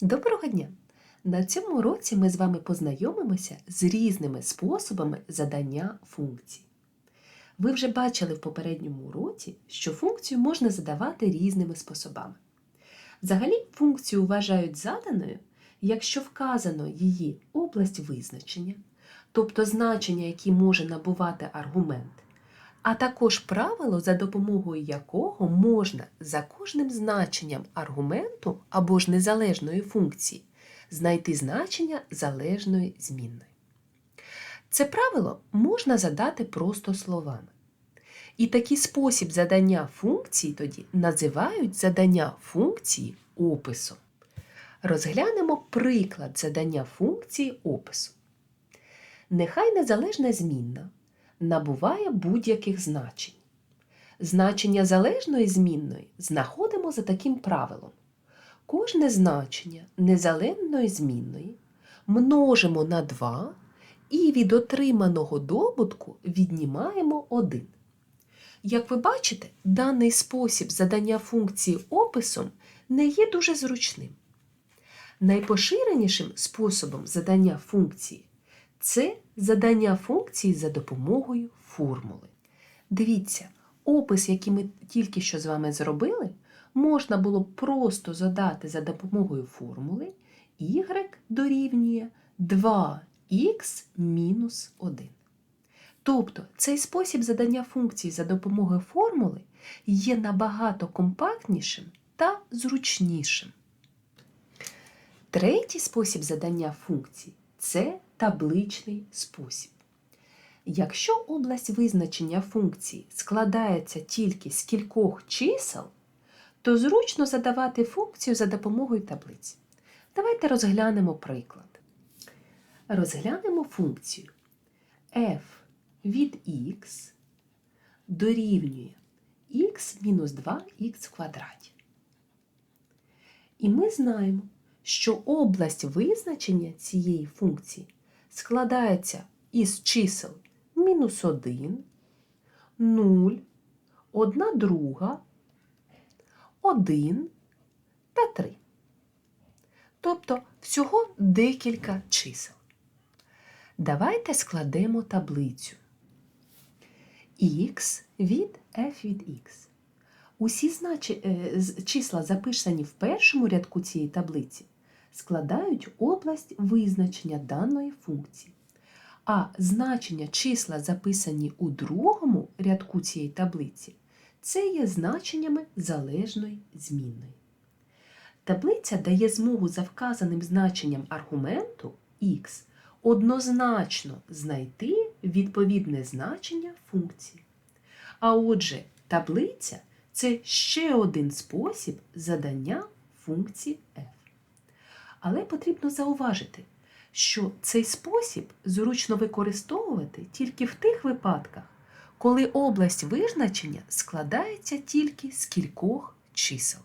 Доброго дня! На цьому уроці ми з вами познайомимося з різними способами задання функцій. Ви вже бачили в попередньому уроці, що функцію можна задавати різними способами. Взагалі, функцію вважають заданою, якщо вказано її область визначення, тобто значення, які може набувати аргумент, а також правило, за допомогою якого можна за кожним значенням аргументу або ж незалежної функції знайти значення залежної змінної. Це правило можна задати просто словами. І такий спосіб задання функції тоді називають задання функції описом. Розглянемо приклад задання функції опису. Нехай незалежна змінна набуває будь-яких значень. Значення залежної змінної знаходимо за таким правилом. Кожне значення незалежної змінної множимо на 2 і від отриманого добутку віднімаємо 1. Як ви бачите, даний спосіб задання функції описом не є дуже зручним. Найпоширенішим способом задання функції це задання функції за допомогою формули. Дивіться, опис, який ми тільки що з вами зробили, можна було просто задати за допомогою формули y дорівнює 2х мінус 1. Тобто цей спосіб задання функції за допомогою формули є набагато компактнішим та зручнішим. Третій спосіб задання функцій це табличний спосіб. Якщо область визначення функції складається тільки з кількох чисел, то зручно задавати функцію за допомогою таблиці. Давайте розглянемо приклад. Розглянемо функцію f від x дорівнює x мінус 2х в квадраті. І ми знаємо, що область визначення цієї функції складається із чисел мінус 1, 0, 1 друга, 1 та 3. Тобто всього декілька чисел. Давайте складемо таблицю x від f від x. Усі е, числа, записані в першому рядку цієї таблиці, складають область визначення даної функції. А значення числа, записані у другому рядку цієї таблиці, це є значеннями залежної змінної. Таблиця дає змогу за вказаним значенням аргументу x однозначно знайти відповідне значення функції. А отже, таблиця це ще один спосіб задання функції f. Але потрібно зауважити, що цей спосіб зручно використовувати тільки в тих випадках, коли область визначення складається тільки з кількох чисел.